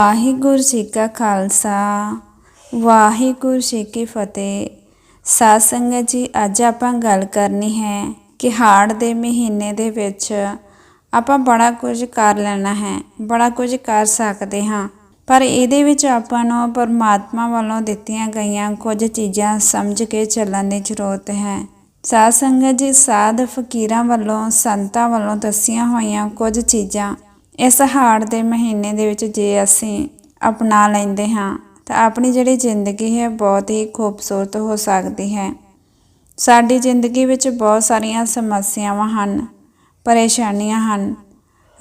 ਵਾਹਿਗੁਰੂ ਜੀ ਕਾ ਖਾਲਸਾ, ਵਾਹਿਗੁਰੂ ਜੀ ਕੀ ਫਤਿਹ। ਸਾਧ ਸੰਗਤ ਜੀ, ਅੱਜ ਆਪਾਂ ਗੱਲ ਕਰਨੀ ਹੈ ਕਿ ਹਾੜ ਦੇ ਮਹੀਨੇ ਦੇ ਵਿੱਚ ਆਪਾਂ ਬੜਾ ਕੁਝ ਕਰ ਲੈਣਾ ਹੈ, ਬੜਾ ਕੁਝ ਕਰ ਸਕਦੇ ਹਾਂ। ਪਰ ਇਹਦੇ ਵਿੱਚ ਆਪਾਂ ਨੂੰ ਪਰਮਾਤਮਾ ਵੱਲੋਂ ਦਿੱਤੀਆਂ ਗਈਆਂ ਕੁਝ ਚੀਜ਼ਾਂ ਸਮਝ ਕੇ ਚੱਲਣ ਦੀ ਜ਼ਰੂਰਤ ਹੈ। ਸਾਧ ਸੰਗਤ ਜੀ, ਸਾਧ ਫਕੀਰਾਂ ਵੱਲੋਂ, ਸੰਤਾਂ ਵੱਲੋਂ ਦੱਸੀਆਂ ਹੋਈਆਂ ਕੁਝ ਚੀਜ਼ਾਂ ਇਸ ਹਾੜ ਦੇ ਮਹੀਨੇ ਦੇ ਵਿੱਚ ਜੇ ਅਸੀਂ ਅਪਣਾ ਲੈਂਦੇ ਹਾਂ, ਤਾਂ ਆਪਣੀ ਜਿਹੜੀ ਜ਼ਿੰਦਗੀ ਹੈ ਬਹੁਤ ਹੀ ਖੂਬਸੂਰਤ ਹੋ ਸਕਦੀ ਹੈ। ਸਾਡੀ ਜ਼ਿੰਦਗੀ ਵਿੱਚ ਬਹੁਤ ਸਾਰੀਆਂ ਸਮੱਸਿਆਵਾਂ ਹਨ, ਪਰੇਸ਼ਾਨੀਆਂ ਹਨ।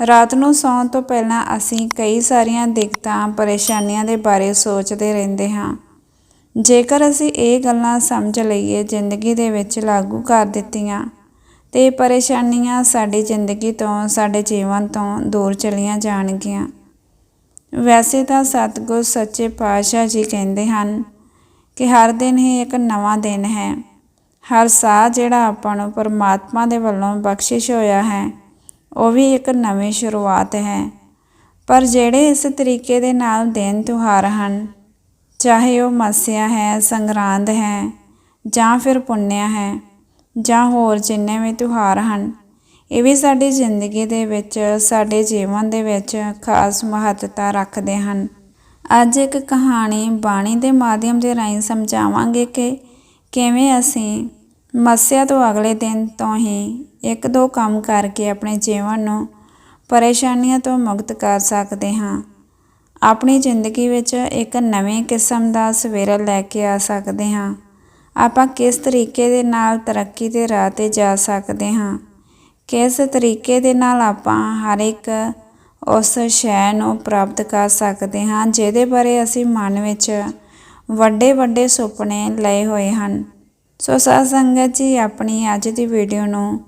ਰਾਤ ਨੂੰ ਸੌਣ ਤੋਂ ਪਹਿਲਾਂ ਅਸੀਂ ਕਈ ਸਾਰੀਆਂ ਦਿੱਕਤਾਂ, ਪਰੇਸ਼ਾਨੀਆਂ ਦੇ ਬਾਰੇ ਸੋਚਦੇ ਰਹਿੰਦੇ ਹਾਂ। ਜੇਕਰ ਅਸੀਂ ਇਹ ਗੱਲਾਂ ਸਮਝ ਲਈਏ, ਜ਼ਿੰਦਗੀ ਦੇ ਵਿੱਚ ਲਾਗੂ ਕਰ ਦਿੱਤੀਆਂ ਤੇ ਪਰੇਸ਼ਾਨੀਆਂ ਸਾਡੀ ਜ਼ਿੰਦਗੀ ਤੋਂ, ਸਾਡੇ ਜੀਵਨ ਤੋਂ ਦੂਰ ਚਲੀਆਂ ਜਾਣਗੀਆਂ। ਵੈਸੇ ਤਾਂ ਸਤਿਗੁਰ ਸੱਚੇ ਪਾਤਸ਼ਾਹ ਜੀ ਕਹਿੰਦੇ ਹਨ ਕਿ ਹਰ ਦਿਨ ਹੀ ਇੱਕ ਨਵਾਂ ਦਿਨ ਹੈ। ਹਰ ਸਾਹ ਜਿਹੜਾ ਆਪਾਂ ਨੂੰ ਪਰਮਾਤਮਾ ਦੇ ਵੱਲੋਂ ਬਖਸ਼ਿਸ਼ ਹੋਇਆ ਹੈ, ਉਹ ਵੀ ਇੱਕ ਨਵੀਂ ਸ਼ੁਰੂਆਤ ਹੈ। ਪਰ ਜਿਹੜੇ ਇਸ ਤਰੀਕੇ ਦੇ ਨਾਲ ਦਿਨ ਤਿਉਹਾਰ ਹਨ, ਚਾਹੇ ਉਹ ਮਸਿਆ ਹੈ, ਸੰਗਰਾਂਦ ਹੈ ਜਾਂ ਫਿਰ ਪੁੰਨਿਆ ਹੈ ਜਾਂ ਹੋਰ ਜਿੰਨੇ ਵੀ ਤਿਉਹਾਰ ਹਨ, ਇਹ ਵੀ ਸਾਡੀ ਜ਼ਿੰਦਗੀ ਦੇ ਵਿੱਚ, ਸਾਡੇ ਜੀਵਨ ਦੇ ਵਿੱਚ ਖਾਸ ਮਹੱਤਤਾ ਰੱਖਦੇ ਹਨ। ਅੱਜ ਇੱਕ ਕਹਾਣੀ ਬਾਣੀ ਦੇ ਮਾਧਿਅਮ ਦੇ ਰਾਹੀਂ ਸਮਝਾਵਾਂਗੇ ਕਿ ਕਿਵੇਂ ਅਸੀਂ ਮੱਸਿਆ ਤੋਂ ਅਗਲੇ ਦਿਨ ਤੋਂ ਹੀ ਇੱਕ ਦੋ ਕੰਮ ਕਰਕੇ ਆਪਣੇ ਜੀਵਨ ਨੂੰ ਪਰੇਸ਼ਾਨੀਆਂ ਤੋਂ ਮੁਕਤ ਕਰ ਸਕਦੇ ਹਾਂ। ਆਪਣੀ ਜ਼ਿੰਦਗੀ ਵਿੱਚ ਇੱਕ ਨਵੇਂ ਕਿਸਮ ਦਾ ਸਵੇਰਾ ਲੈ ਕੇ ਆ ਸਕਦੇ ਹਾਂ। ਆਪਾਂ ਕਿਸ ਤਰੀਕੇ ਦੇ ਨਾਲ ਤਰੱਕੀ ਦੇ ਰਾਹ ਤੇ ਜਾ ਸਕਦੇ ਹਾਂ? ਕਿਸ ਤਰੀਕੇ ਦੇ ਨਾਲ ਆਪਾਂ ਹਰ ਇੱਕ ਉਸ ਸ਼ੈ ਨੂੰ ਪ੍ਰਾਪਤ ਕਰ ਸਕਦੇ ਹਾਂ ਜਿਹਦੇ ਬਾਰੇ ਅਸੀਂ ਮਨ ਵਿੱਚ ਵੱਡੇ ਵੱਡੇ ਸੁਪਨੇ ਲਏ ਹੋਏ ਹਨ? ਸੋ ਸਾਧ ਸੰਗਤ ਜੀ, ਆਪਣੀ ਅੱਜ ਦੀ ਵੀਡੀਓ ਨੂੰ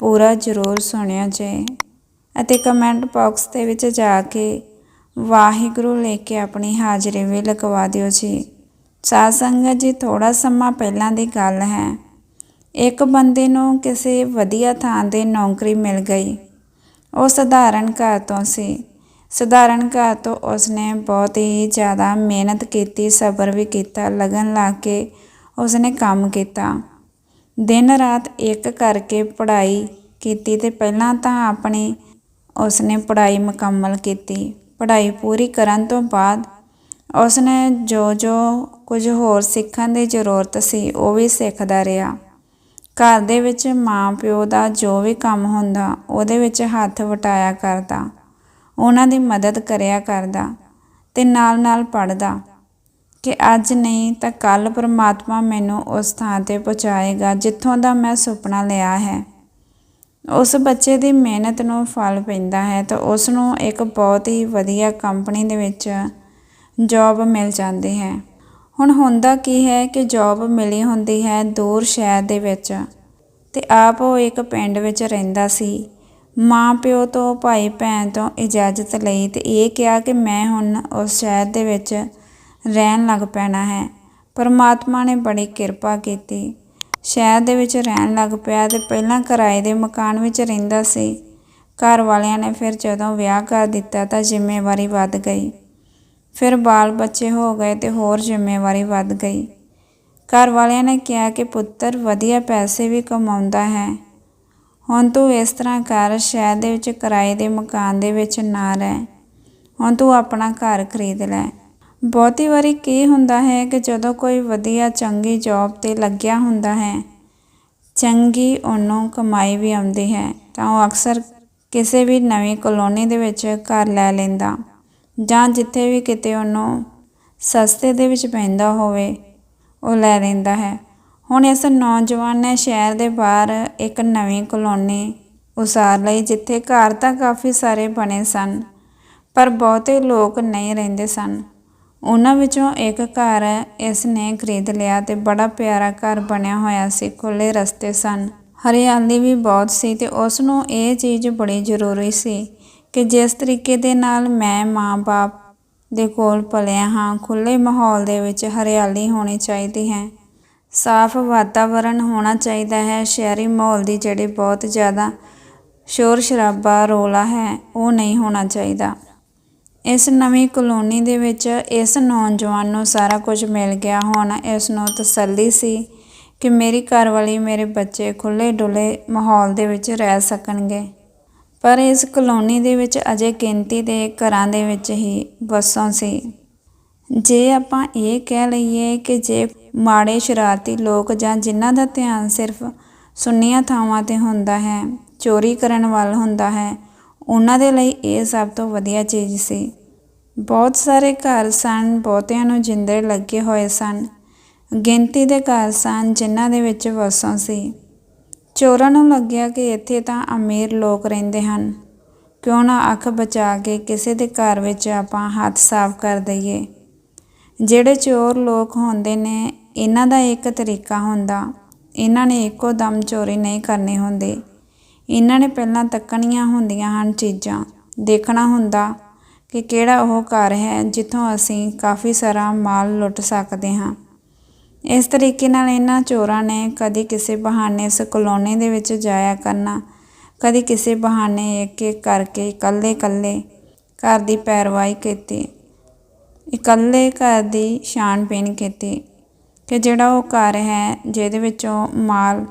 ਪੂਰਾ ਜ਼ਰੂਰ ਸੁਣਿਓ ਜੇ ਅਤੇ ਕਮੈਂਟ ਬਾਕਸ ਦੇ ਵਿੱਚ ਜਾ ਕੇ ਵਾਹਿਗੁਰੂ ਲੈ ਕੇ ਆਪਣੀ ਹਾਜ਼ਰੀ ਵੀ ਲਗਵਾ ਦਿਓ ਜੀ। ਸਾਧ ਸੰਗਤ ਜੀ ਥੋੜਾ ਸਮਾਂ ਪਹਿਲਾਂ ਦੀ ਗੱਲ ਹੈ। ਇੱਕ ਬੰਦੇ ਨੂੰ ਕਿਸੇ ਵਧੀਆ ਥਾਂ ਤੇ ਨੌਕਰੀ ਮਿਲ ਗਈ। ਉਹ ਸਧਾਰਨ ਘਰ ਤੋਂ ਸੀ। ਸਧਾਰਨ ਘਰ ਤੋਂ ਉਸਨੇ ਬਹੁਤ ਹੀ ਜ਼ਿਆਦਾ ਮਿਹਨਤ ਕੀਤੀ, ਸਬਰ ਵੀ ਕੀਤਾ, ਲਗਨ ਲਾ ਕੇ ਉਸਨੇ ਕੰਮ ਕੀਤਾ। ਦਿਨ ਰਾਤ ਇੱਕ ਕਰਕੇ ਪੜ੍ਹਾਈ ਕੀਤੀ ਤੇ ਪਹਿਲਾਂ ਤਾਂ ਆਪਣੀ ਉਸਨੇ ਪੜ੍ਹਾਈ ਮੁਕੰਮਲ ਕੀਤੀ। ਪੜ੍ਹਾਈ ਪੂਰੀ ਕਰਨ ਤੋਂ ਬਾਅਦ ਉਸਨੇ ਜੋ ਜੋ ਕੁਝ ਹੋਰ ਸਿੱਖਣ ਦੀ ਜ਼ਰੂਰਤ ਸੀ, ਉਹ ਵੀ ਸਿੱਖਦਾ ਰਿਹਾ। ਘਰ ਦੇ ਵਿੱਚ ਮਾਂ ਪਿਓ ਦਾ ਜੋ ਵੀ ਕੰਮ ਹੁੰਦਾ, ਉਹਦੇ ਵਿੱਚ ਹੱਥ ਵਟਾਇਆ ਕਰਦਾ। ਉਹਨਾਂ ਦੀ ਮਦਦ ਕਰਿਆ ਕਰਦਾ ਤੇ ਨਾਲ ਨਾਲ ਪੜਦਾ ਕਿ ਅੱਜ ਨਹੀਂ ਤਾਂ ਕੱਲ ਪਰਮਾਤਮਾ ਮੈਨੂੰ ਉਸ ਥਾਂ ਤੇ ਪਹੁੰਚਾਏਗਾ ਜਿੱਥੋਂ ਦਾ ਮੈਂ ਸੁਪਨਾ ਲਿਆ ਹੈ। ਉਸ ਬੱਚੇ ਦੀ ਮਿਹਨਤ ਨੂੰ ਫਲ ਪੈਂਦਾ ਹੈ ਤਾਂ ਉਸ ਨੂੰ ਇੱਕ ਬਹੁਤ ਹੀ ਵਧੀਆ ਕੰਪਨੀ ਦੇ ਵਿੱਚ ਜੌਬ ਮਿਲ ਜਾਂਦੀ ਹੈ। ਹੁਣ ਹੁੰਦਾ ਕੀ ਹੈ ਕਿ ਜੌਬ ਮਿਲੀ ਹੁੰਦੀ ਹੈ ਦੂਰ ਸ਼ਹਿਰ ਦੇ ਵਿੱਚ ਤੇ ਆਪ ਉਹ ਇੱਕ ਪਿੰਡ ਵਿੱਚ ਰਹਿੰਦਾ ਸੀ। ਮਾਂ ਪਿਓ ਤੋਂ ਭਾਈ ਭੈਣ ਤੋਂ ਇਜਾਜ਼ਤ ਲਈ ਤੇ ਇਹ ਕਿਹਾ ਕਿ ਮੈਂ ਹੁਣ ਉਸ ਸ਼ਹਿਰ ਦੇ ਵਿੱਚ ਰਹਿਣ ਲੱਗ ਪੈਣਾ ਹੈ। ਪਰਮਾਤਮਾ ਨੇ ਬੜੀ ਕਿਰਪਾ ਕੀਤੀ। ਸ਼ਹਿਰ ਦੇ ਵਿੱਚ ਰਹਿਣ ਲੱਗ ਪਿਆ ਤੇ ਪਹਿਲਾਂ ਕਿਰਾਏ ਦੇ ਮਕਾਨ ਵਿੱਚ ਰਹਿੰਦਾ ਸੀ। ਘਰ ਵਾਲਿਆਂ ਨੇ ਫਿਰ ਜਦੋਂ ਵਿਆਹ ਕਰ ਦਿੱਤਾ ਤਾਂ ਜ਼ਿੰਮੇਵਾਰੀ ਵੱਧ ਗਈ। ਫਿਰ ਬਾਲ ਬੱਚੇ ਹੋ ਗਏ ਤੇ ਹੋਰ ਜ਼ਿੰਮੇਵਾਰੀ ਵੱਧ ਗਈ। ਘਰ ਵਾਲਿਆਂ ਨੇ ਕਿਹਾ ਕਿ ਪੁੱਤਰ ਵਧੀਆ ਪੈਸੇ ਵੀ ਕਮਾਉਂਦਾ ਹੈ। ਹੁਣ ਤੂੰ ਇਸ ਤਰ੍ਹਾਂ ਕਰ, ਸ਼ਹਿਰ ਦੇ ਵਿੱਚ ਕਿਰਾਏ ਦੇ ਮਕਾਨ ਦੇ ਵਿੱਚ ਨਾ ਰਹਿ। ਹੁਣ ਤੂੰ ਆਪਣਾ ਘਰ ਖਰੀਦ ਲੈ। ਬਹੁਤੀ ਵਾਰੀ ਕੀ ਹੁੰਦਾ ਹੈ ਕਿ ਜਦੋਂ ਕੋਈ ਵਧੀਆ ਚੰਗੀ ਜੌਬ ਤੇ ਲੱਗਿਆ ਹੁੰਦਾ ਹੈ, ਚੰਗੀ ਉਹਨੂੰ ਕਮਾਈ ਵੀ ਆਉਂਦੀ ਹੈ, ਤਾਂ ਉਹ ਅਕਸਰ ਕਿਸੇ ਵੀ ਨਵੀਂ ਕਲੋਨੀ ਦੇ ਵਿੱਚ ਘਰ ਲੈ ਲੈਂਦਾ। ਜਾਂ ਜਿੱਥੇ ਵੀ ਕਿਤੇ ਉਹਨੂੰ ਸਸਤੇ ਦੇ ਵਿੱਚ ਪੈਂਦਾ ਹੋਵੇ, ਉਹ ਲੈ ਲੈਂਦਾ ਹੈ। ਹੁਣ ਇਸ ਨੌਜਵਾਨ ਨੇ ਸ਼ਹਿਰ ਦੇ ਬਾਹਰ ਇੱਕ ਨਵੀਂ ਕਲੋਨੀ ਉਸਾਰ ਲਈ, ਜਿੱਥੇ ਘਰ ਤਾਂ ਕਾਫੀ ਸਾਰੇ ਬਣੇ ਸਨ, ਪਰ ਬਹੁਤੇ ਲੋਕ ਨਹੀਂ ਰਹਿੰਦੇ ਸਨ। ਉਹਨਾਂ ਵਿੱਚੋਂ ਇੱਕ ਘਰ ਇਸ ਨੇ ਖਰੀਦ ਲਿਆ ਤੇ ਬੜਾ ਪਿਆਰਾ ਘਰ ਬਣਿਆ ਹੋਇਆ ਸੀ ਖੁੱਲੇ ਰਸਤੇ ਸਨ। ਹਰਿਆਲੀ ਵੀ ਬਹੁਤ ਸੀ ਤੇ ਉਸ ਨੂੰ ਇਹ ਚੀਜ਼ ਬੜੀ ਜ਼ਰੂਰੀ ਸੀ ਕਿ ਜਿਸ ਤਰੀਕੇ ਦੇ ਨਾਲ ਮੈਂ ਮਾਂ-ਬਾਪ ਦੇ ਕੋਲ ਪਲਿਆ ਹਾਂ ਖੁੱਲੇ ਮਾਹੌਲ ਦੇ ਵਿੱਚ ਹਰਿਆਲੀ ਹੋਣੀ ਚਾਹੀਦੀ ਹੈ। ਸਾਫ਼ ਵਾਤਾਵਰਣ ਹੋਣਾ ਚਾਹੀਦਾ ਹੈ। ਸ਼ਹਿਰੀ ਮਾਹੌਲ ਦੀ ਜਿਹੜੀ ਬਹੁਤ ਜ਼ਿਆਦਾ ਸ਼ੋਰ ਸ਼ਰਾਬਾ ਰੋਲਾ ਹੈ, ਉਹ ਨਹੀਂ ਹੋਣਾ ਚਾਹੀਦਾ। ਇਸ ਨਵੀਂ ਕਲੋਨੀ ਦੇ ਵਿੱਚ ਇਸ ਨੌਜਵਾਨ ਨੂੰ ਸਾਰਾ ਕੁਝ ਮਿਲ ਗਿਆ। ਹੁਣ ਇਸ ਨੂੰ ਤਸੱਲੀ ਸੀ ਕਿ ਮੇਰੀ ਘਰਵਾਲੀ ਮੇਰੇ ਬੱਚੇ ਖੁੱਲੇ ਡੁੱਲੇ ਮਾਹੌਲ ਦੇ ਵਿੱਚ ਰਹਿ ਸਕਣਗੇ। ਪਰ ਇਸ ਕਲੋਨੀ ਦੇ ਵਿੱਚ ਅਜੇ ਗਿਣਤੀ ਦੇ ਘਰਾਂ ਦੇ ਵਿੱਚ ਹੀ ਵਸੋਂ ਸੀ। ਜੇ ਆਪਾਂ ਇਹ ਕਹਿ ਲਈਏ ਕਿ ਜੇ ਮਾੜੇ ਸ਼ਰਾਰਤੀ ਲੋਕ ਜਾਂ ਜਿਨ੍ਹਾਂ ਦਾ ਧਿਆਨ ਸਿਰਫ ਸੁੰਨੀਆਂ ਥਾਵਾਂ ਤੇ ਹੁੰਦਾ ਹੈ, ਚੋਰੀ ਕਰਨ ਵੱਲ ਹੁੰਦਾ ਹੈ, ਉਹਨਾਂ ਦੇ ਲਈ ਇਹ ਸਭ ਤੋਂ ਵਧੀਆ ਚੀਜ਼ ਸੀ। ਬਹੁਤ ਸਾਰੇ ਘਰ ਸਨ, ਬਹੁਤਿਆਂ ਨੂੰ ਜਿੰਦਰੇ ਲੱਗੇ ਹੋਏ ਸਨ। ਗਿਣਤੀ ਦੇ ਘਰ ਸਨ ਜਿਨ੍ਹਾਂ ਦੇ ਵਿੱਚ ਵਸੋਂ ਸੀ। ਚੋਰਾਂ ਨੂੰ ਲੱਗਿਆ ਕਿ ਇੱਥੇ ਤਾਂ ਅਮੀਰ ਲੋਕ ਰਹਿੰਦੇ ਹਨ। ਕਿਉਂ ਨਾ ਅੱਖ ਬਚਾ ਕੇ ਕਿਸੇ ਦੇ ਘਰ ਵਿੱਚ ਆਪਾਂ ਹੱਥ ਸਾਫ਼ ਕਰ ਦਈਏ। ਜਿਹੜੇ ਚੋਰ ਲੋਕ ਹੁੰਦੇ ਨੇ, ਇਹਨਾਂ ਦਾ ਇੱਕ ਤਰੀਕਾ ਹੁੰਦਾ, ਇਹਨਾਂ ਨੇ ਇੱਕੋ ਦਮ ਚੋਰੀ ਨਹੀਂ ਕਰਨੀ ਹੁੰਦੀ। ਇਹਨਾਂ ਨੇ ਪਹਿਲਾਂ ਤੱਕਣੀਆਂ ਹੁੰਦੀਆਂ ਹਨ ਚੀਜ਼ਾਂ। ਦੇਖਣਾ ਹੁੰਦਾ ਕਿ ਕਿਹੜਾ ਉਹ ਘਰ ਹੈ ਜਿੱਥੋਂ ਅਸੀਂ ਕਾਫੀ ਸਾਰਾ ਮਾਲ ਲੁੱਟ ਸਕਦੇ ਹਾਂ। ਇਸ ਤਰੀਕੇ ਨਾਲ ਇਹਨਾਂ ਚੋਰਾਂ ਨੇ ਕਦੀ ਕਿਸੇ ਬਹਾਨੇ ਇਸ ਕਲੋਨੀ ਦੇ ਵਿੱਚ ਜਾਇਆ ਕਰਨਾ, ਕਦੀ ਕਿਸੇ ਬਹਾਨੇ ਇੱਕ ਇੱਕ ਕਰਕੇ ਇਕੱਲੇ ਇਕੱਲੇ ਘਰ ਦੀ ਪੈਰਵਾਈ ਕੀਤੀ, ਇਕੱਲੇ ਘਰ ਦੀ ਛਾਣਬੀਣ ਕੀਤੀ ਕਿ ਜਿਹੜਾ ਉਹ ਘਰ ਹੈ ਜਿਹਦੇ ਵਿੱਚੋਂ ਮਾਲ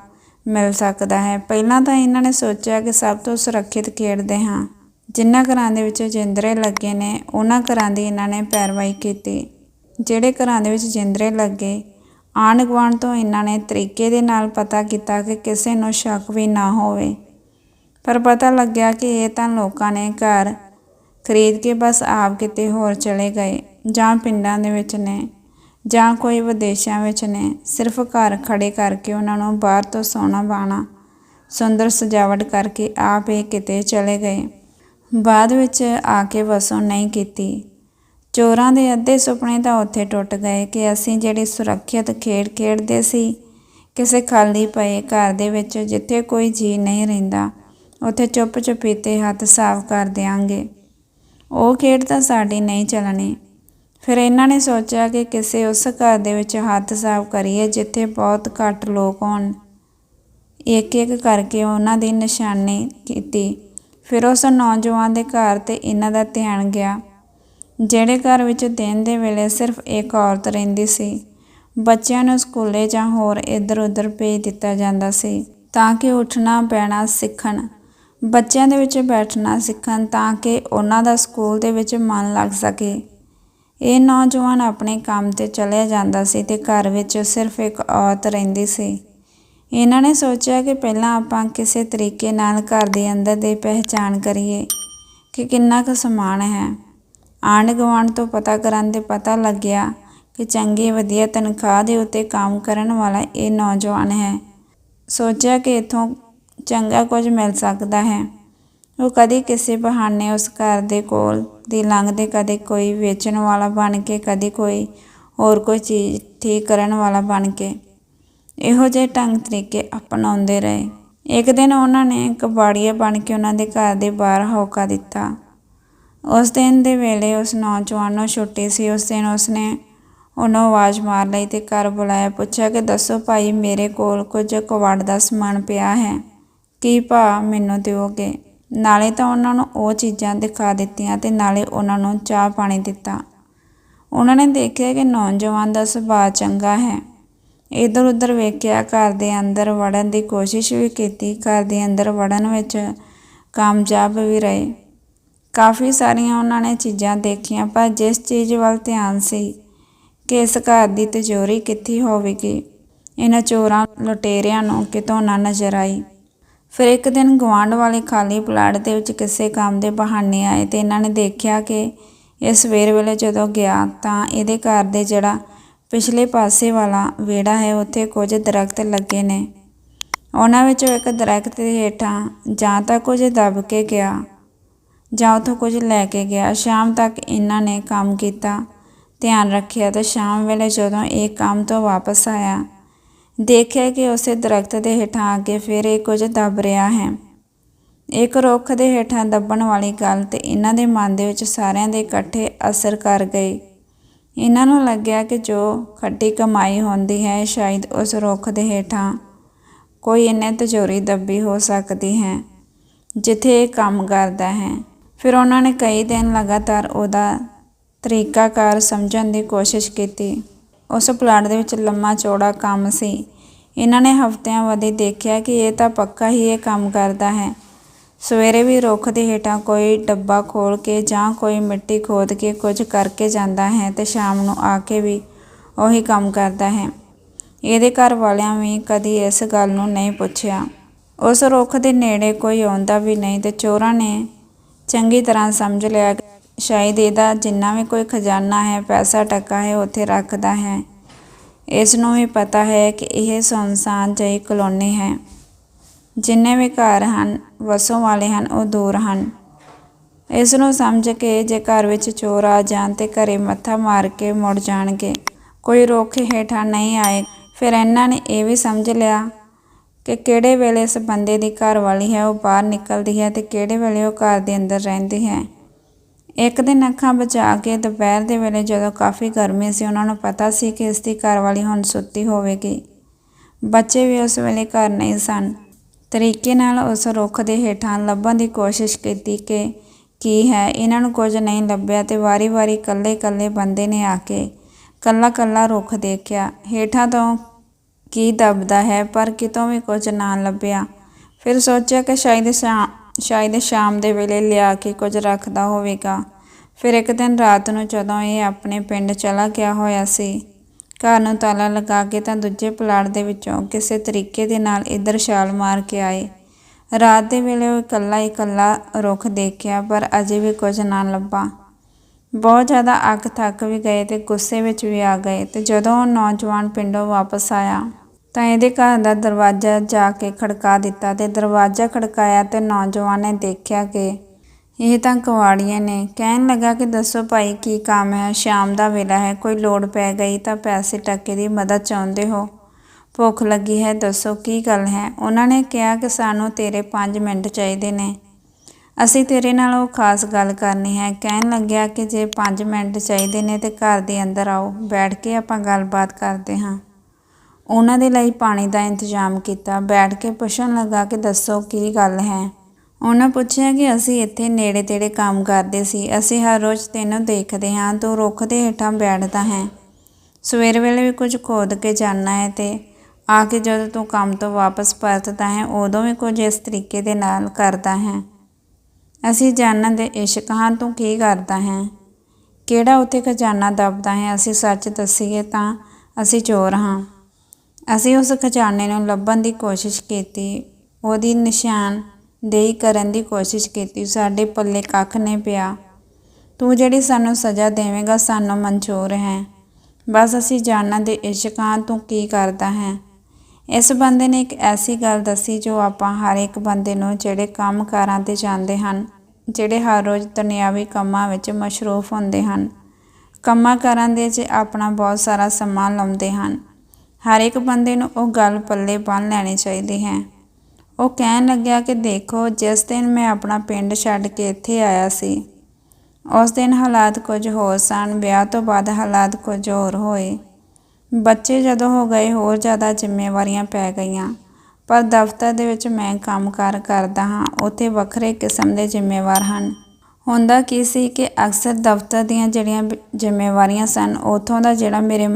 ਮਿਲ ਸਕਦਾ ਹੈ। ਪਹਿਲਾਂ ਤਾਂ ਇਹਨਾਂ ਨੇ ਸੋਚਿਆ ਕਿ ਸਭ ਤੋਂ ਸੁਰੱਖਿਅਤ ਖੇਡਦੇ ਹਾਂ। ਜਿਨ੍ਹਾਂ ਘਰਾਂ ਦੇ ਵਿੱਚ ਜਿੰਦਰੇ ਲੱਗੇ ਨੇ, ਉਹਨਾਂ ਘਰਾਂ ਦੀ ਇਹਨਾਂ ਨੇ ਪੈਰਵਾਈ ਕੀਤੀ। ਜਿਹੜੇ ਘਰਾਂ ਦੇ ਵਿੱਚ ਜਿੰਦਰੇ ਲੱਗੇ ਆਂਢ ਗੁਆਂਢ ਤੋਂ ਇਹਨਾਂ ਨੇ ਤਰੀਕੇ ਦੇ ਨਾਲ ਪਤਾ ਕੀਤਾ ਕਿ ਕਿਸੇ ਨੂੰ ਸ਼ੱਕ ਵੀ ਨਾ ਹੋਵੇ। ਪਰ ਪਤਾ ਲੱਗਿਆ ਕਿ ਇਹ ਤਾਂ ਲੋਕਾਂ ਨੇ ਘਰ ਖਰੀਦ ਕੇ ਬਸ ਆਪ ਕਿਤੇ ਹੋਰ ਚਲੇ ਗਏ, ਜਾਂ ਪਿੰਡਾਂ ਦੇ ਵਿੱਚ ਨੇ, ਜਾਂ ਕੋਈ ਵਿਦੇਸ਼ਾਂ ਵਿੱਚ ਨੇ। ਸਿਰਫ ਘਰ ਖੜੇ ਕਰਕੇ ਉਹਨਾਂ ਨੂੰ ਬਾਹਰ ਤੋਂ ਸੋਨਾ ਬਾਣਾ, ਸੁੰਦਰ ਸਜਾਵਟ ਕਰਕੇ ਆਪ ਇਹ ਕਿਤੇ ਚਲੇ ਗਏ। ਬਾਅਦ ਵਿੱਚ ਆ ਕੇ ਵਸੋਂ ਨਹੀਂ ਕੀਤੀ। ਚੋਰਾਂ ਦੇ ਅੱਧੇ ਸੁਪਨੇ ਤਾਂ ਉੱਥੇ ਟੁੱਟ ਗਏ ਕਿ ਅਸੀਂ ਜਿਹੜੀ ਸੁਰੱਖਿਅਤ ਖੇਡ ਖੇਡਦੇ ਸੀ, ਕਿਸੇ ਖਾਲੀ ਪਏ ਘਰ ਦੇ ਵਿੱਚ ਜਿੱਥੇ ਕੋਈ ਜੀ ਨਹੀਂ ਰਹਿੰਦਾ, ਉੱਥੇ ਚੁੱਪ ਚੁਪੀਤੇ ਹੱਥ ਸਾਫ਼ ਕਰ ਦਿਆਂਗੇ। ਉਹ ਖੇਡ ਤਾਂ ਸਾਡੀ ਨਹੀਂ ਚੱਲਣੀ। ਫਿਰ ਇਹਨਾਂ ਨੇ ਸੋਚਿਆ ਕਿ ਕਿਸੇ ਉਸ ਘਰ ਦੇ ਵਿੱਚ ਹੱਥ ਸਾਫ਼ ਕਰੀਏ ਜਿੱਥੇ ਬਹੁਤ ਘੱਟ ਲੋਕ ਹੋਣ। ਇੱਕ ਇੱਕ ਕਰਕੇ ਉਹਨਾਂ ਦੀ ਨਿਸ਼ਾਨੀ ਕੀਤੀ। ਫਿਰ ਉਸ ਨੌਜਵਾਨ ਦੇ ਘਰ ਤੇ ਇਹਨਾਂ ਦਾ ਧਿਆਨ ਗਿਆ। ਜਿਹੜੇ ਘਰ ਵਿੱਚ ਦਿਨ ਦੇ ਵੇਲੇ ਸਿਰਫ ਇੱਕ ਔਰਤ ਰਹਿੰਦੀ ਸੀ, ਬੱਚਿਆਂ ਨੂੰ ਸਕੂਲੇ ਜਾਂ ਹੋਰ ਇੱਧਰ ਉੱਧਰ ਭੇਜ ਦਿੱਤਾ ਜਾਂਦਾ ਸੀ ਤਾਂ ਕਿ ਉੱਠਣਾ ਪੈਣਾ ਸਿੱਖਣ। ਬੱਚਿਆਂ ਦੇ ਵਿੱਚ ਬੈਠਣਾ, ਸਿੱਖਣ ਤਾਂ ਕਿ ਉਹਨਾਂ ਦਾ ਸਕੂਲ ਦੇ ਵਿੱਚ ਮਨ ਲੱਗ ਸਕੇ। ਇਹ ਨੌਜਵਾਨ ਆਪਣੇ ਕੰਮ ਤੇ ਚਲਿਆ ਜਾਂਦਾ ਸੀ ਤੇ ਘਰ ਵਿੱਚ ਸਿਰਫ ਇੱਕ ਔਰਤ ਰਹਿੰਦੀ ਸੀ। ਇਹਨਾਂ ਨੇ ਸੋਚਿਆ ਕਿ ਪਹਿਲਾਂ ਆਪਾਂ ਕਿਸੇ ਤਰੀਕੇ ਨਾਲ ਘਰ ਦੇ ਅੰਦਰ ਦੀ ਪਹਿਚਾਣ ਕਰੀਏ ਕਿ ਕਿੰਨਾ ਕੁ ਸਮਾਨ ਹੈ। ਆਂਢ ਗੁਆਂਢ ਤੋਂ ਪਤਾ ਕਰਨ 'ਤੇ ਪਤਾ ਲੱਗਿਆ ਕਿ ਚੰਗੀ ਵਧੀਆ ਤਨਖਾਹ ਦੇ ਉੱਤੇ ਕੰਮ ਕਰਨ ਵਾਲਾ ਇਹ ਨੌਜਵਾਨ ਹੈ। ਸੋਚਿਆ ਕਿ ਇਥੋਂ ਚੰਗਾ ਕੁਝ ਮਿਲ ਸਕਦਾ ਹੈ। ਉਹ ਕਦੀ ਕਿਸੇ ਬਹਾਨੇ ਉਸ ਘਰ ਦੇ ਕੋਲ ਦੀ ਲੰਘਦੇ ਕਦੇ ਕੋਈ ਵੇਚਣ ਵਾਲਾ ਬਣ ਕੇ, ਕਦੇ ਕੋਈ ਹੋਰ ਕੋਈ ਚੀਜ਼ ਠੀਕ ਕਰਨ ਵਾਲਾ ਬਣ ਕੇ। ਇਹੋ ਜਿਹੇ ਢੰਗ ਤਰੀਕੇ ਅਪਣਾਉਂਦੇ ਰਹੇ। ਇੱਕ ਦਿਨ ਉਹਨਾਂ ਨੇ ਕਬਾੜੀਆ ਬਣ ਕੇ ਉਹਨਾਂ ਦੇ ਘਰ ਦੇ ਬਾਹਰ ਹੋਕਾ ਦਿੱਤਾ। ਉਸ ਦਿਨ ਦੇ ਵੇਲੇ ਉਸ ਨੌਜਵਾਨ ਨੂੰ ਛੁੱਟੀ ਸੀ। ਉਸ ਦਿਨ ਉਸਨੇ ਉਹਨੂੰ ਆਵਾਜ਼ ਮਾਰ ਲਈ ਤੇ ਘਰ ਬੁਲਾਇਆ, ਪੁੱਛਿਆ ਕਿ ਦੱਸੋ ਭਾਈ, ਮੇਰੇ ਕੋਲ ਕੁਝ ਕਵਾੜ ਦਾ ਸਮਾਨ ਪਿਆ ਹੈ। ਕੀ ਭਾ ਮੈਨੂੰ ਦਿਓਗੇ? ਨਾਲੇ ਤਾਂ ਉਹਨਾਂ ਨੂੰ ਉਹ ਚੀਜ਼ਾਂ ਦਿਖਾ ਦਿੱਤੀਆਂ ਤੇ ਨਾਲੇ ਉਹਨਾਂ ਨੂੰ ਚਾਹ ਪਾਣੀ ਦਿੱਤਾ। ਉਹਨਾਂ ਨੇ ਦੇਖਿਆ ਕਿ ਨੌਜਵਾਨ ਦਾ ਸੁਭਾਅ ਚੰਗਾ ਹੈ। ਇਧਰ ਉਧਰ ਵੇਖਿਆ, ਘਰ ਦੇ ਅੰਦਰ ਵੜਨ ਦੀ ਕੋਸ਼ਿਸ਼ ਵੀ ਕੀਤੀ। ਘਰ ਦੇ ਅੰਦਰ ਵੜਨ ਵਿੱਚ ਕਾਮਯਾਬ ਵੀ ਰਹੇ। ਕਾਫੀ ਸਾਰੀਆਂ ਉਹਨਾਂ ਨੇ ਚੀਜ਼ਾਂ ਦੇਖੀਆਂ, ਪਰ ਜਿਸ ਚੀਜ਼ ਵੱਲ ਧਿਆਨ ਸੀ ਕਿ ਇਸ ਘਰ ਦੀ ਤਿਜੋਰੀ ਕਿੱਥੇ ਹੋਵੇਗੀ, ਇਹਨਾਂ ਚੋਰਾਂ ਲੁਟੇਰਿਆਂ ਨੂੰ ਕਿਤੋਂ ਨਾ ਨਜ਼ਰ ਆਈ। ਫਿਰ ਇੱਕ ਦਿਨ ਗਵਾਂਢ ਵਾਲੇ ਖਾਲੀ ਪਲਾਟ ਦੇ ਵਿੱਚ ਕਿਸੇ ਕੰਮ ਦੇ ਬਹਾਨੇ ਆਏ ਤੇ ਇਹਨਾਂ ਨੇ ਦੇਖਿਆ ਕਿ ਇਹ ਸਵੇਰ ਵੇਲੇ ਜਦੋਂ ਗਿਆ ਤਾਂ ਇਹਦੇ ਘਰ ਦੇ ਜਿਹੜਾ ਪਿਛਲੇ ਪਾਸੇ ਵਾਲਾ ਵਿਹੜਾ ਹੈ, ਉੱਥੇ ਕੁਝ ਦਰਖਤ ਲੱਗੇ ਨੇ। ਉਹਨਾਂ ਵਿੱਚੋਂ ਇੱਕ ਦਰਖਤ ਦੇ ਹੇਠਾਂ ਜਾਂ ਤਾਂ ਕੁਝ ਦੱਬ ਕੇ ਗਿਆ ਜਾਂ ਉੱਥੋਂ ਕੁਝ ਲੈ ਕੇ ਗਿਆ। ਸ਼ਾਮ ਤੱਕ ਇਹਨਾਂ ਨੇ ਕੰਮ ਕੀਤਾ, ਧਿਆਨ ਰੱਖਿਆ ਤੇ ਸ਼ਾਮ ਵੇਲੇ ਜਦੋਂ ਇਹ ਕੰਮ ਤੋਂ ਵਾਪਸ ਆਇਆ, ਦੇਖਿਆ ਕਿ ਉਸੇ ਦਰਖਤ ਦੇ ਹੇਠਾਂ ਆ ਕੇ ਫਿਰ ਇਹ ਕੁਝ ਦੱਬ ਰਿਹਾ ਹੈ। ਇੱਕ ਰੁੱਖ ਦੇ ਹੇਠਾਂ ਦੱਬਣ ਵਾਲੀ ਗੱਲ ਤੇ ਇਹਨਾਂ ਦੇ ਮਨ ਦੇ ਵਿੱਚ ਸਾਰਿਆਂ ਦੇ ਇਕੱਠੇ ਅਸਰ ਕਰ ਗਈ। ਇਹਨਾਂ ਨੂੰ ਲੱਗਿਆ ਕਿ ਜੋ ਖੱਟੀ ਕਮਾਈ ਹੁੰਦੀ ਹੈ, ਸ਼ਾਇਦ ਉਸ ਰੁੱਖ ਦੇ ਹੇਠਾਂ ਕੋਈ ਇਹਨੇ ਤਜੋਰੀ ਦੱਬੀ ਹੋ ਸਕਦੀ ਹੈ, ਜਿੱਥੇ ਇਹ ਕੰਮ ਕਰਦਾ ਹੈ। ਫਿਰ ਉਹਨਾਂ ਨੇ ਕਈ ਦਿਨ ਲਗਾਤਾਰ ਉਹਦਾ ਤਰੀਕਾਕਾਰ ਸਮਝਣ ਦੀ ਕੋਸ਼ਿਸ਼ ਕੀਤੀ। ਉਸ ਪਲਾਟ ਦੇ ਵਿੱਚ ਲੰਮਾ ਚੌੜਾ ਕੰਮ ਸੀ। ਇਹਨਾਂ ਨੇ ਹਫ਼ਤਿਆਂ ਵਧੇ ਦੇਖਿਆ ਕਿ ਇਹ ਤਾਂ ਪੱਕਾ ਹੀ ਇਹ ਕੰਮ ਕਰਦਾ ਹੈ। ਸਵੇਰੇ ਵੀ ਰੁੱਖ ਦੇ ਹੇਠਾਂ ਕੋਈ ਡੱਬਾ ਖੋਲ ਕੇ ਜਾਂ ਕੋਈ ਮਿੱਟੀ ਖੋਦ ਕੇ ਕੁਝ ਕਰਕੇ ਜਾਂਦਾ ਹੈ ਤੇ ਸ਼ਾਮ ਨੂੰ ਆ ਕੇ ਵੀ ਉਹੀ ਕੰਮ ਕਰਦਾ ਹੈ। ਇਹਦੇ ਘਰ ਵਾਲਿਆਂ ਵੀ ਕਦੀ ਇਸ ਗੱਲ ਨੂੰ ਨਹੀਂ ਪੁੱਛਿਆ। ਉਸ ਰੁੱਖ ਦੇ ਨੇੜੇ ਕੋਈ ਆਉਂਦਾ ਵੀ ਨਹੀਂ ਤੇ ਚੋਰਾਂ ਨੇ ਚੰਗੀ ਤਰ੍ਹਾਂ ਸਮਝ ਲਿਆ ਸ਼ਾਇਦ ਇਹਦਾ ਜਿੰਨਾ ਵੀ ਕੋਈ ਖਜ਼ਾਨਾ ਹੈ, ਪੈਸਾ ਟੱਕਾ ਹੈ ਉੱਥੇ ਰੱਖਦਾ ਹੈ। ਇਸ ਨੂੰ ਵੀ ਪਤਾ ਹੈ ਕਿ ਇਹ ਸੁਨਸਾਨ ਜਿਹੀ ਕਲੋਨੀ ਹੈ। ਜਿੰਨੇ ਵੀ ਘਰ ਹਨ, ਵਸੋਂ ਵਾਲੇ ਹਨ, ਉਹ ਦੂਰ ਹਨ। ਇਸ ਨੂੰ ਸਮਝ ਕੇ ਜੇ ਘਰ ਵਿੱਚ ਚੋਰ ਆ ਜਾਣ ਤੇ ਘਰੇ ਮੱਥਾ ਮਾਰ ਕੇ ਮੁੜ ਜਾਣਗੇ। ਕੋਈ ਰੁੱਖ ਹੇਠਾਂ ਨਹੀਂ ਆਏ ਫਿਰ ਇਹਨਾਂ ਨੇ ਇਹ ਵੀ ਸਮਝ ਲਿਆ ਕਿ ਕਿਹੜੇ ਵੇਲੇ ਇਸ ਬੰਦੇ ਦੀ ਘਰ ਵਾਲੀ ਹੈ, ਉਹ ਬਾਹਰ ਨਿਕਲਦੀ ਹੈ ਤੇ ਕਿਹੜੇ ਵੇਲੇ ਉਹ ਘਰ ਦੇ ਅੰਦਰ ਰਹਿੰਦੀ ਹੈ। ਇੱਕ ਦਿਨ ਅੱਖਾਂ ਬਚਾ ਕੇ ਦੁਪਹਿਰ ਦੇ ਵੇਲੇ ਜਦੋਂ ਕਾਫੀ ਗਰਮੀ ਸੀ, ਉਹਨਾਂ ਨੂੰ ਪਤਾ ਸੀ ਕਿ ਇਸ ਦੀ ਘਰ ਵਾਲੀ ਹੁਣ ਸੁੱਤੀ ਹੋਵੇਗੀ। ਬੱਚੇ ਵੀ ਉਸ ਵੇਲੇ ਘਰ ਨਹੀਂ ਸਨ। ਤਰੀਕੇ ਨਾਲ ਉਸ ਰੁੱਖ ਦੇ ਹੇਠਾਂ ਲੱਭਣ ਦੀ ਕੋਸ਼ਿਸ਼ ਕੀਤੀ ਕਿ ਕੀ ਹੈ। ਇਹਨਾਂ ਨੂੰ ਕੁਝ ਨਹੀਂ ਲੱਭਿਆ ਤੇ ਵਾਰੀ-ਵਾਰੀ ਇਕੱਲੇ-ਇਕੱਲੇ ਬੰਦੇ ਨੇ ਆ ਕੇ ਕੱਲਾ-ਕੱਲਾ ਰੁੱਖ ਦੇਖਿਆ। ਹੇਠਾਂ ਤੋਂ ਕੀ ਦਬਦਾ ਹੈ, ਪਰ ਕਿਤੋਂ ਵੀ ਕੁਝ ਨਾ ਲੱਭਿਆ। ਫਿਰ ਸੋਚਿਆ ਕਿ ਸ਼ਾਇਦ ਸ਼ਾਮ ਸ਼ਾਇਦ ਸ਼ਾਮ ਦੇ ਵੇਲੇ ਲਿਆ ਕੇ ਕੁਝ ਰੱਖਦਾ ਹੋਵੇਗਾ। ਫਿਰ ਇੱਕ ਦਿਨ ਰਾਤ ਨੂੰ ਜਦੋਂ ਇਹ ਆਪਣੇ ਪਿੰਡ ਚਲਾ ਗਿਆ ਹੋਇਆ ਸੀ, ਘਰ ਨੂੰ ਤਾਲਾ ਲਗਾ ਕੇ ਤਾਂ ਦੂਜੇ ਪਲਾਟ ਦੇ ਵਿੱਚੋਂ ਕਿਸੇ ਤਰੀਕੇ ਦੇ ਨਾਲ ਇੱਧਰ ਛਾਲ ਮਾਰ ਕੇ ਆਏ। ਰਾਤ ਦੇ ਵੇਲੇ ਉਹ ਇਕੱਲਾ ਇਕੱਲਾ ਰੁੱਖ ਦੇਖਿਆ, ਪਰ ਅਜੇ ਵੀ ਕੁਝ ਨਾ ਲੱਭਾ। ਬਹੁਤ ਜ਼ਿਆਦਾ ਅੱਖ ਥੱਕ ਵੀ ਗਏ ਤੇ ਗੁੱਸੇ ਵਿੱਚ ਵੀ ਆ ਗਏ ਤੇ ਜਦੋਂ ਉਹ ਨੌਜਵਾਨ ਪਿੰਡੋਂ ਵਾਪਸ ਆਇਆ ਤਾਂ ਇਹਦੇ ਘਰ ਦਾ ਦਰਵਾਜ਼ਾ ਜਾ ਕੇ ਖੜਕਾ ਦਿੱਤਾ ਤੇ ਦਰਵਾਜ਼ਾ ਖੜਕਾਇਆ ਤੇ ਨੌਜਵਾਨ ਨੇ ਦੇਖਿਆ ਕਿ ਇਹ ਤਾਂ ਕਵਾੜੀਏ ਨੇ। ਕਹਿਣ ਲੱਗਾ ਕਿ ਦੱਸੋ ਭਾਈ, ਕੀ ਕੰਮ ਹੈ? ਸ਼ਾਮ ਦਾ ਵੇਲਾ ਹੈ, ਕੋਈ ਲੋੜ ਪੈ ਗਈ ਤਾਂ ਪੈਸੇ ਟੱਕੇ ਦੀ ਮਦਦ ਚਾਹੁੰਦੇ ਹੋ? ਭੁੱਖ ਲੱਗੀ ਹੈ, ਦੱਸੋ ਕੀ ਗੱਲ ਹੈ? ਉਹਨਾਂ ਨੇ ਕਿਹਾ ਕਿ ਸਾਨੂੰ ਤੇਰੇ 5 ਮਿੰਟ ਚਾਹੀਦੇ ਨੇ। ਅਸੀਂ ਤੇਰੇ ਨਾਲ ਉਹ ਖਾਸ ਗੱਲ ਕਰਨੀ ਹੈ। ਕਹਿਣ ਲੱਗਿਆ ਕਿ ਜੇ 5 ਮਿੰਟ ਚਾਹੀਦੇ ਨੇ ਤੇ ਘਰ ਦੇ ਅੰਦਰ ਆਓ, ਬੈਠ ਕੇ ਆਪਾਂ ਗੱਲਬਾਤ ਕਰਦੇ ਹਾਂ। ਉਹਨਾਂ ਦੇ ਲਈ ਪਾਣੀ ਦਾ ਇੰਤਜ਼ਾਮ ਕੀਤਾ। ਬੈਠ ਕੇ ਪੁੱਛਣ ਲੱਗਾ ਕਿ ਦੱਸੋ ਕੀ ਗੱਲ ਹੈ। ਉਹਨਾਂ ਪੁੱਛਿਆ ਕਿ ਅਸੀਂ ਇੱਥੇ ਨੇੜੇ ਤੇੜੇ ਕੰਮ ਕਰਦੇ ਸੀ। ਅਸੀਂ ਹਰ ਰੋਜ਼ ਤੈਨੂੰ ਦੇਖਦੇ ਹਾਂ। ਤੂੰ ਰੁੱਖ ਦੇ ਹੇਠਾਂ ਬੈਠਦਾ ਹੈ। ਸਵੇਰ ਵੇਲੇ ਵੀ ਕੁਝ ਖੋਦ ਕੇ ਜਾਣਾ ਹੈ ਤੇ ਆ ਕੇ ਜਦੋਂ ਤੂੰ ਕੰਮ ਤੋਂ ਵਾਪਸ ਪਰਤਦਾ ਹੈ, ਉਦੋਂ ਵੀ ਕੁਝ ਇਸ ਤਰੀਕੇ ਦੇ ਨਾਲ ਕਰਦਾ ਹੈ। ਅਸੀਂ ਜਾਣਨ ਦੇ ਇਸ਼ਕ ਹਾਂ, ਤੂੰ ਕੀ ਕਰਦਾ ਹੈ? ਕਿਹੜਾ ਉੱਥੇ ਖਜ਼ਾਨਾ ਦੱਬਦਾ ਹੈ? ਅਸੀਂ ਸੱਚ ਦੱਸੀਏ ਤਾਂ ਅਸੀਂ ਚੋਰ ਹਾਂ। ਅਸੀਂ ਉਸ ਖਜ਼ਾਨੇ ਨੂੰ ਲੱਭਣ ਦੀ ਕੋਸ਼ਿਸ਼ ਕੀਤੀ, ਉਹਦੀ ਨਿਸ਼ਾਨਦੇਹੀ ਕਰਨ ਦੀ ਕੋਸ਼ਿਸ਼ ਕੀਤੀ, ਸਾਡੇ ਪੱਲੇ ਕੱਖ ਨਹੀਂ ਪਿਆ। ਤੂੰ ਜਿਹੜੀ ਸਾਨੂੰ ਸਜ਼ਾ ਦੇਵੇਂਗਾ, ਸਾਨੂੰ ਮਨਜ਼ੂਰ ਹੈ। ਬਸ ਅਸੀਂ ਜਾਣਨ ਦੇ ਇਸ਼ਕ ਹਾਂ, ਤੂੰ ਕੀ ਕਰਦਾ ਹੈ? ਇਸ ਬੰਦੇ ਨੇ ਇੱਕ ਐਸੀ ਗੱਲ ਦੱਸੀ ਜੋ ਆਪਾਂ ਹਰ ਇੱਕ ਬੰਦੇ ਨੂੰ ਜਿਹੜੇ ਕੰਮ ਕਾਰਾਂ ਤੇ ਜਾਂਦੇ ਹਨ, ਜਿਹੜੇ ਹਰ ਰੋਜ਼ ਦੁਨਿਆਵੀ ਕੰਮਾਂ ਵਿੱਚ ਮਸ਼ਰੂਫ ਹੁੰਦੇ ਹਨ, ਕੰਮਾਂ ਕਾਰਾਂ ਦੇ 'ਚ ਆਪਣਾ ਬਹੁਤ ਸਾਰਾ ਸਮਾਂ ਲਾਉਂਦੇ ਹਨ। ਹਰ ਇੱਕ ਬੰਦੇ ਨੂੰ ਉਹ ਗੱਲ ਪੱਲੇ ਬੰਨ ਲੈਣੀ ਚਾਹੀਦੀ ਹੈ। ਉਹ ਕਹਿਣ ਲੱਗਿਆ ਕਿ ਦੇਖੋ, ਜਿਸ ਦਿਨ ਮੈਂ ਆਪਣਾ ਪਿੰਡ ਛੱਡ ਕੇ ਇੱਥੇ ਆਇਆ ਸੀ, ਉਸ ਦਿਨ ਹਾਲਾਤ ਕੁਝ ਹੋਰ ਸਨ, ਵਿਆਹ ਤੋਂ ਬਾਅਦ ਹਾਲਾਤ ਕੁਝ ਹੋਰ ਹੋਏ। ਬੱਚੇ ਜਦੋਂ ਹੋ ਗਏ, ਹੋਰ ਜ਼ਿਆਦਾ ਜ਼ਿੰਮੇਵਾਰੀਆਂ ਪੈ ਗਈਆਂ। ਪਰ ਦਫ਼ਤਰ ਦੇ ਵਿੱਚ ਮੈਂ ਕੰਮਕਾਰ ਕਰਦਾ ਹਾਂ, ਉੱਥੇ ਵੱਖਰੇ ਕਿਸਮ ਦੇ ਜ਼ਿੰਮੇਵਾਰ ਹਨ। ਹੁੰਦਾ ਕੀ ਸੀ ਕਿ ਅਕਸਰ ਦਫ਼ਤਰ ਦੀਆਂ ਜਿਹੜੀਆਂ ਜ਼ਿੰਮੇਵਾਰੀਆਂ ਸਨ, ਉਥੋਂ ਦਾ ਜਿਹੜਾ ਮੇਰੇ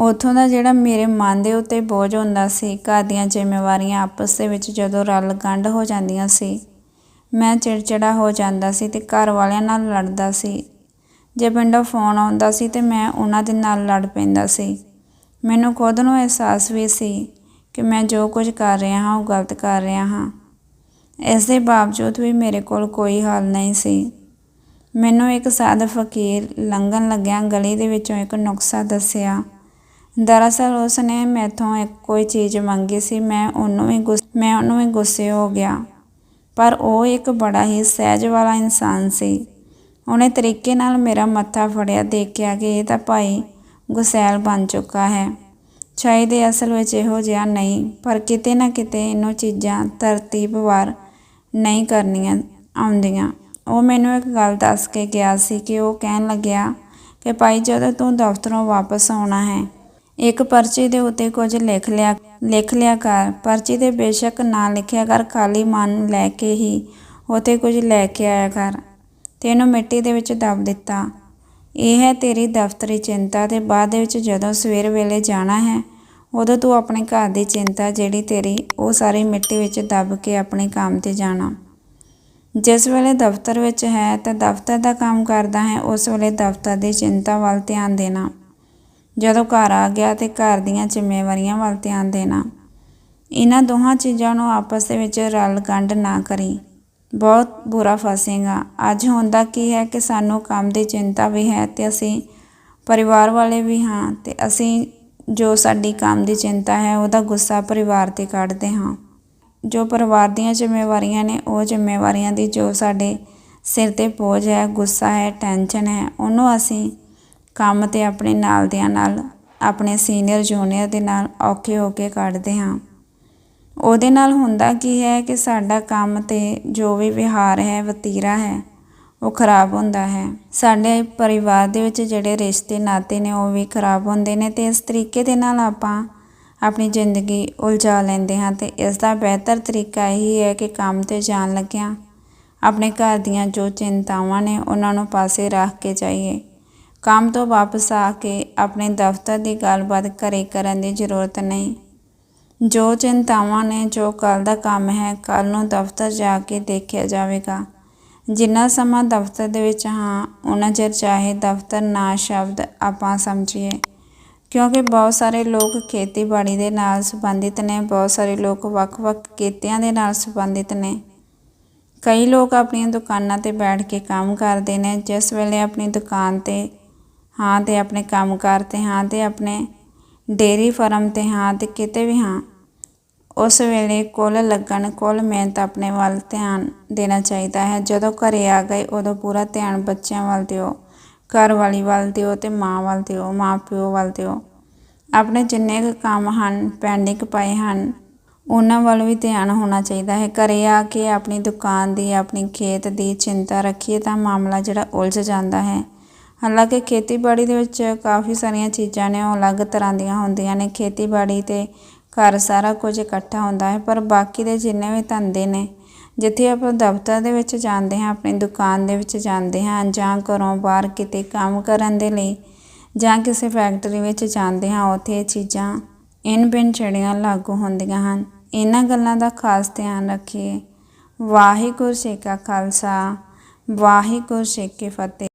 ਉਥੋਂ ਦਾ ਜਿਹੜਾ ਮੇਰੇ ਮਨ ਦੇ ਉੱਤੇ ਬੋਝ ਹੁੰਦਾ ਸੀ, ਘਰ ਦੀਆਂ ਜ਼ਿੰਮੇਵਾਰੀਆਂ ਆਪਸ ਦੇ ਵਿੱਚ ਜਦੋਂ ਰਲ ਗੰਢ ਹੋ ਜਾਂਦੀਆਂ ਸੀ, ਮੈਂ ਚਿੜਚਿੜਾ ਹੋ ਜਾਂਦਾ ਸੀ ਤੇ ਘਰ ਵਾਲਿਆਂ ਨਾਲ ਲੜਦਾ ਸੀ। ਜੇ ਪਿੰਡੋਂ ਫੋਨ ਆਉਂਦਾ ਸੀ ਤੇ ਮੈਂ ਉਹਨਾਂ ਦੇ ਨਾਲ ਲੜ ਪੈਂਦਾ ਸੀ। ਮੈਨੂੰ ਖੁਦ ਨੂੰ ਅਹਿਸਾਸ ਵੀ ਸੀ ਕਿ ਮੈਂ ਜੋ ਕੁਝ ਕਰ ਰਿਹਾ ਹਾਂ, ਉਹ ਗਲਤ ਕਰ ਰਿਹਾ ਹਾਂ। ਇਸ ਦੇ ਬਾਵਜੂਦ ਵੀ ਮੇਰੇ ਕੋਲ ਕੋਈ ਹੱਲ ਨਹੀਂ ਸੀ। ਮੈਨੂੰ ਇੱਕ ਸਾਧ ਫਕੀਰ ਲੰਘਣ ਲੱਗਿਆ ਗਲੀ ਦੇ ਵਿੱਚੋਂ ਇੱਕ ਨੁਕਸਾ ਦੱਸਿਆ ਦਰਅਸਲ ਉਸ ਨੇ ਮੈਥੋਂ ਇੱਕ ਕੋਈ ਚੀਜ਼ ਮੰਗੀ ਸੀ, ਮੈਂ ਉਹਨੂੰ ਵੀ ਗੁੱਸ, ਮੈਂ ਉਹਨੂੰ ਵੀ ਗੁੱਸੇ ਹੋ ਗਿਆ। ਪਰ ਉਹ ਇੱਕ ਬੜਾ ਹੀ ਸਹਿਜ ਵਾਲਾ ਇਨਸਾਨ ਸੀ। ਉਹਨੇ ਤਰੀਕੇ ਨਾਲ ਮੇਰਾ ਮੱਥਾ ਫੜਿਆ, ਦੇਖਿਆ ਕਿ ਇਹ ਤਾਂ ਭਾਈ ਗੁਸੈਲ ਬਣ ਚੁੱਕਾ ਹੈ। ਸ਼ਾਇਦ ਇਹ ਅਸਲ ਵਿੱਚ ਇਹੋ ਜਿਹਾ ਨਹੀਂ, ਪਰ ਕਿਤੇ ਨਾ ਕਿਤੇ ਇਹਨੂੰ ਚੀਜ਼ਾਂ ਤਰਤੀਬਵਾਰ ਨਹੀਂ ਕਰਨੀਆਂ ਆਉਂਦੀਆਂ। ਉਹ ਮੈਨੂੰ ਇੱਕ ਗੱਲ ਦੱਸ ਕੇ ਗਿਆ ਸੀ ਕਿ ਉਹ ਕਹਿਣ ਲੱਗਿਆ ਕਿ ਭਾਈ ਜਦੋਂ ਤੂੰ ਦਫ਼ਤਰੋਂ ਵਾਪਸ ਆਉਣਾ ਹੈ ਇੱਕ ਪਰਚੀ ਦੇ ਉੱਤੇ ਕੁਝ ਲਿਖ ਲਿਆ ਲਿਖ ਲਿਆ ਕਰ। ਪਰਚੀ ਤੇ ਬੇਸ਼ੱਕ ਨਾ ਲਿਖਿਆ ਕਰ, ਖਾਲੀ ਮਨ ਨੂੰ ਲੈ ਕੇ ਹੀ ਉੱਥੇ ਕੁਝ ਲੈ ਕੇ ਆਇਆ ਕਰ। ਤੇ ਇਹਨੂੰ ਮਿੱਟੀ ਦੇ ਵਿੱਚ ਦਬ ਦਿੱਤਾ। ਇਹ ਹੈ ਤੇਰੀ ਦਫ਼ਤਰੀ ਚਿੰਤਾ ਤੇ ਬਾਅਦ ਦੇ ਵਿੱਚ ਜਦੋਂ ਸਵੇਰ ਵੇਲੇ ਜਾਣਾ ਹੈ, ਉਦੋਂ ਤੂੰ ਆਪਣੇ ਘਰ ਦੀ ਚਿੰਤਾ ਜਿਹੜੀ ਤੇਰੀ, ਉਹ ਸਾਰੀ ਮਿੱਟੀ ਵਿੱਚ ਦਬ ਕੇ ਆਪਣੇ ਕੰਮ ਤੇ ਜਾਣਾ। ਜਿਸ ਵੇਲੇ ਦਫ਼ਤਰ ਵਿੱਚ ਹੈ ਤਾਂ ਦਫ਼ਤਰ ਦਾ ਕੰਮ ਕਰਦਾ ਹੈ, ਉਸ ਵੇਲੇ ਦਫ਼ਤਰ ਦੀ ਚਿੰਤਾ ਵੱਲ ਧਿਆਨ ਦੇਣਾ। ਜਦੋਂ ਘਰ ਆ ਗਿਆ ਤੇ ਘਰ ਦੀਆਂ ਜ਼ਿੰਮੇਵਾਰੀਆਂ ਵੱਲ ਧਿਆਨ ਦੇਣਾ। ਇਹਨਾਂ ਦੋਹਾਂ ਚੀਜ਼ਾਂ ਨੂੰ ਆਪਸ ਦੇ ਵਿੱਚ ਰਲ ਗੰਢ ਨਾ ਕਰੀ। ਬਹੁਤ ਬੁਰਾ ਫਸੇਗਾ। ਅੱਜ ਹੁੰਦਾ ਕੀ ਹੈ ਕਿ ਸਾਨੂੰ ਕੰਮ ਦੀ ਚਿੰਤਾ ਵੀ ਹੈ ਤੇ ਅਸੀਂ ਪਰਿਵਾਰ ਵਾਲੇ ਵੀ ਹਾਂ ਤੇ ਅਸੀਂ ਜੋ ਸਾਡੀ ਕੰਮ ਦੀ ਚਿੰਤਾ ਹੈ ਉਹਦਾ ਗੁੱਸਾ ਪਰਿਵਾਰ ਤੇ ਕੱਢਦੇ ਹਾਂ। ਜੋ ਪਰਿਵਾਰ ਦੀਆਂ ਜ਼ਿੰਮੇਵਾਰੀਆਂ ਨੇ ਉਹ ਜ਼ਿੰਮੇਵਾਰੀਆਂ ਦੀ ਜੋ ਸਾਡੇ ਸਿਰ ਤੇ ਬੋਝ ਹੈ, ਗੁੱਸਾ ਹੈ, ਟੈਨਸ਼ਨ ਹੈ, ਉਹਨੂੰ ਅਸੀਂ ਕੰਮ ਤੇ ਆਪਣੇ ਨਾਲ ਦਿਆਂ ਨਾਲ, ਆਪਣੇ ਸੀਨੀਅਰ ਜੂਨੀਅਰ ਦੇ ਨਾਲ ਔਖੇ ਹੋ ਕੇ ਕੱਢਦੇ ਹਾਂ। ਉਹਦੇ ਨਾਲ ਹੁੰਦਾ ਕੀ ਹੈ ਕਿ ਸਾਡਾ ਕੰਮ ਤੇ ਜੋ ਵੀ ਵਿਹਾਰ ਹੈ, ਵਤੀਰਾ ਹੈ, ਉਹ ਖਰਾਬ ਹੁੰਦਾ ਹੈ। ਸਾਡੇ ਪਰਿਵਾਰ ਦੇ ਵਿੱਚ ਜਿਹੜੇ ਰਿਸ਼ਤੇ ਨਾਤੇ ਨੇ, ਉਹ ਵੀ ਖਰਾਬ ਹੁੰਦੇ ਨੇ ਤੇ ਇਸ ਤਰੀਕੇ ਦੇ ਨਾਲ ਆਪਾਂ ਆਪਣੀ ਜ਼ਿੰਦਗੀ ਉਲਝਾ ਲੈਂਦੇ ਹਾਂ ਤੇ ਇਸ ਦਾ ਬਿਹਤਰ ਤਰੀਕਾ ਇਹੀ ਹੈ ਕਿ ਕੰਮ ਤੇ ਜਾਣ ਲੱਗਿਆਂ, ਆਪਣੇ ਘਰ ਦੀਆਂ ਜੋ ਚਿੰਤਾਵਾਂ ਨੇ, ਉਹਨਾਂ ਨੂੰ ਪਾਸੇ ਰੱਖ ਕੇ ਜਾਈਏ। ਕੰਮ ਤੋਂ ਵਾਪਸ ਆ ਕੇ ਆਪਣੇ ਦਫ਼ਤਰ ਦੀ ਗੱਲਬਾਤ ਘਰੇ ਕਰਨ ਦੀ ਜ਼ਰੂਰਤ ਨਹੀਂ। ਜੋ ਚਿੰਤਾਵਾਂ ਨੇ, ਜੋ ਕੱਲ ਦਾ ਕੰਮ ਹੈ ਕੱਲ ਨੂੰ ਦਫ਼ਤਰ ਜਾ ਕੇ ਦੇਖਿਆ ਜਾਵੇਗਾ। ਜਿੰਨਾ ਸਮਾਂ ਦਫ਼ਤਰ ਦੇ ਵਿੱਚ ਹਾਂ ਉਹਨਾਂ ਚਿਰ ਚਾਹੇ ਦਫ਼ਤਰ ਨਾ ਸ਼ਬਦ ਆਪਾਂ ਸਮਝੀਏ। ਕਿਉਂਕਿ ਬਹੁਤ ਸਾਰੇ ਲੋਕ ਖੇਤੀਬਾੜੀ ਦੇ ਨਾਲ ਸੰਬੰਧਿਤ ਨੇ, ਬਹੁਤ ਸਾਰੇ ਲੋਕ ਵੱਖ-ਵੱਖ ਕਿੱਤਿਆਂ ਦੇ ਨਾਲ ਸੰਬੰਧਿਤ ਨੇ। ਕਈ ਲੋਕ ਆਪਣੀਆਂ ਦੁਕਾਨਾਂ ਤੇ ਬੈਠ ਕੇ ਕੰਮ ਕਰਦੇ ਨੇ, ਜਿਸ ਵੇਲੇ ਆਪਣੀ ਦੁਕਾਨ ਤੇ ਹਾਂ ਤੇ ਆਪਣੇ ਕੰਮ ਤੇ ਹਾਂ ਤੇ ਆਪਣੇ ਡੇਰੀ ਫਾਰਮ ਤੇ ਹਾਂ ਤੇ ਕਿਤੇ ਵੀ ਹਾਂ। ਉਸ ਵੇਲੇ ਕੁੱਲ ਲੱਗਣ, ਕੁੱਲ ਮਿਹਨਤ ਆਪਣੇ ਵੱਲ ਧਿਆਨ ਦੇਣਾ ਚਾਹੀਦਾ ਹੈ। ਜਦੋਂ ਘਰੇ ਆ ਗਏ, ਉਦੋਂ ਪੂਰਾ ਧਿਆਨ ਬੱਚਿਆਂ ਵੱਲ ਦਿਓ, ਘਰ ਵਾਲੀ ਵੱਲ ਦਿਓ ਤੇ ਮਾਂ ਵੱਲ ਦਿਓ, ਮਾਂ ਪਿਓ ਵੱਲ ਦਿਓ। ਆਪਣੇ ਜਿੰਨੇ ਕੁ ਕੰਮ ਹਨ, ਪੈਂਡਿੰਗ ਪਏ ਹਨ, ਉਹਨਾਂ ਵੱਲ ਵੀ ਧਿਆਨ ਹੋਣਾ ਚਾਹੀਦਾ ਹੈ। ਘਰੇ ਆ ਕੇ ਆਪਣੀ ਦੁਕਾਨ ਦੀ, ਆਪਣੀ ਖੇਤ ਦੀ ਚਿੰਤਾ ਰੱਖੀਏ ਤਾਂ ਮਾਮਲਾ ਜਿਹੜਾ ਉਲਝ ਜਾਂਦਾ ਹੈ। ਹਾਲਾਂਕਿ ਖੇਤੀਬਾੜੀ ਦੇ ਵਿੱਚ ਕਾਫੀ ਸਾਰੀਆਂ ਚੀਜ਼ਾਂ ਨੇ, ਉਹ ਅਲੱਗ ਤਰ੍ਹਾਂ ਦੀਆਂ ਹੁੰਦੀਆਂ ਨੇ। ਖੇਤੀਬਾੜੀ ਤੇ ਘਰ ਸਾਰਾ ਕੁਝ ਇਕੱਠਾ ਹੁੰਦਾ ਹੈ, ਪਰ ਬਾਕੀ ਦੇ ਜਿੰਨੇ ਵੀ ਧੰਦੇ ਨੇ, ਜਿੱਥੇ ਆਪਾਂ ਦਫ਼ਤਰ ਦੇ ਵਿੱਚ ਜਾਂਦੇ ਹਾਂ, ਆਪਣੀ ਦੁਕਾਨ ਦੇ ਵਿੱਚ ਜਾਂਦੇ ਹਾਂ ਜਾਂ ਘਰੋਂ ਬਾਹਰ ਕਿਤੇ ਕੰਮ ਕਰਨ ਦੇ ਲਈ ਜਾਂ ਕਿਸੇ ਫੈਕਟਰੀ ਵਿੱਚ ਜਾਂਦੇ ਹਾਂ, ਉੱਥੇ ਇਹ ਚੀਜ਼ਾਂ ਇਨ ਬਿਨ ਜਿਹੜੀਆਂ ਲਾਗੂ ਹੁੰਦੀਆਂ ਹਨ। ਇਹਨਾਂ ਗੱਲਾਂ ਦਾ ਖਾਸ ਧਿਆਨ ਰੱਖੀਏ। ਵਾਹਿਗੁਰੂ ਜੀ ਕਾ ਖਾਲਸਾ, ਵਾਹਿਗੁਰੂ ਜੀ ਕੀ ਫਤਿਹ।